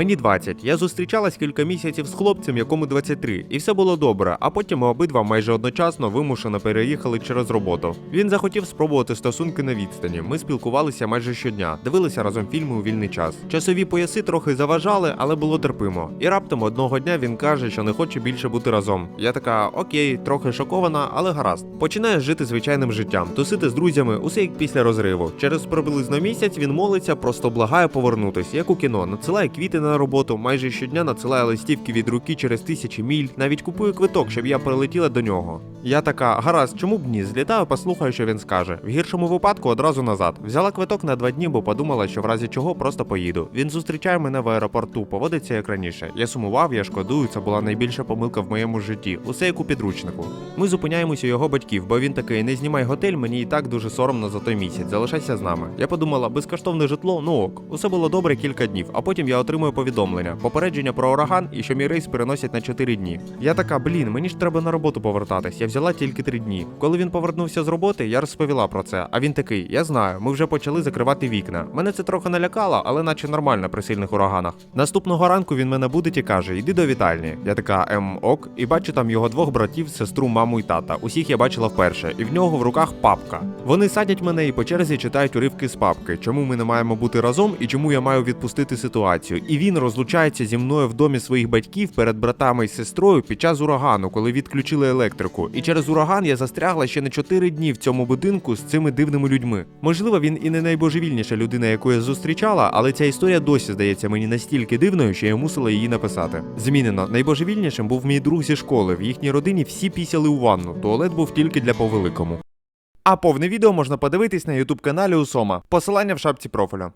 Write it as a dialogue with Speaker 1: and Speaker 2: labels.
Speaker 1: Мені 20. Я зустрічалась кілька місяців з хлопцем, якому 23, і все було добре. А потім ми обидва майже одночасно вимушено переїхали через роботу. Він захотів спробувати стосунки на відстані. Ми спілкувалися майже щодня, дивилися разом фільми у вільний час. Часові пояси трохи заважали, але було терпимо. І раптом одного дня він каже, що не хоче більше бути разом. Я така, окей, трохи шокована, але гаразд. Починає жити звичайним життям, тусити з друзями, усе як після розриву. Через приблизно місяць він молиться, просто благає повернутись, як у кіно, надсилає квіти на роботу, майже щодня надсилає листівки від руки через тисячі міль, навіть купує квиток, щоб я прилетіла до нього. Я така, гаразд, чому б ні? Злітаю, послухаю, що він скаже. В гіршому випадку одразу назад. Взяла квиток на два дні, бо подумала, що в разі чого просто поїду. Він зустрічає мене в аеропорту, поводиться як раніше. Я сумував, я шкодую, це була найбільша помилка в моєму житті. Усе як у підручнику. Ми зупиняємося у його батьків, бо він такий: не знімай готель, мені і так дуже соромно за той місяць. Залишайся з нами. Я подумала, безкоштовне житло, ну ок. Усе було добре кілька днів, а потім я отримую повідомлення, попередження про ураган і що мій рейс переносять на 4 дні. Я така, блін, мені ж треба на роботу повертатись. Я взяла тільки 3 дні. Коли він повернувся з роботи, я розповіла про це. А він такий: я знаю, ми вже почали закривати вікна. Мене це трохи налякало, але наче нормально при сильних ураганах. Наступного ранку він мене будить і каже: Іди до вітальні. Я така ем ок, і бачу там його двох братів, сестру, маму і тата. Усіх я бачила вперше, і в нього в руках папка. Вони садять мене і по черзі читають уривки з папки, чому ми не маємо бути разом і чому я маю відпустити ситуацію. І він розлучається зі мною в домі своїх батьків перед братами і сестрою під час урагану, коли відключили електрику. І через ураган я застрягла ще на 4 дні в цьому будинку з цими дивними людьми. Можливо, він і не найбожевільніша людина, яку я зустрічала, але ця історія досі здається мені настільки дивною, що я мусила її написати. Змінено найбожевільнішим був мій друг зі школи. В їхній родині всі пісяли у ванну. Туалет був тільки для повеликому. А повне відео можна подивитись на ютуб каналі Усома. Посилання в шапці профілю.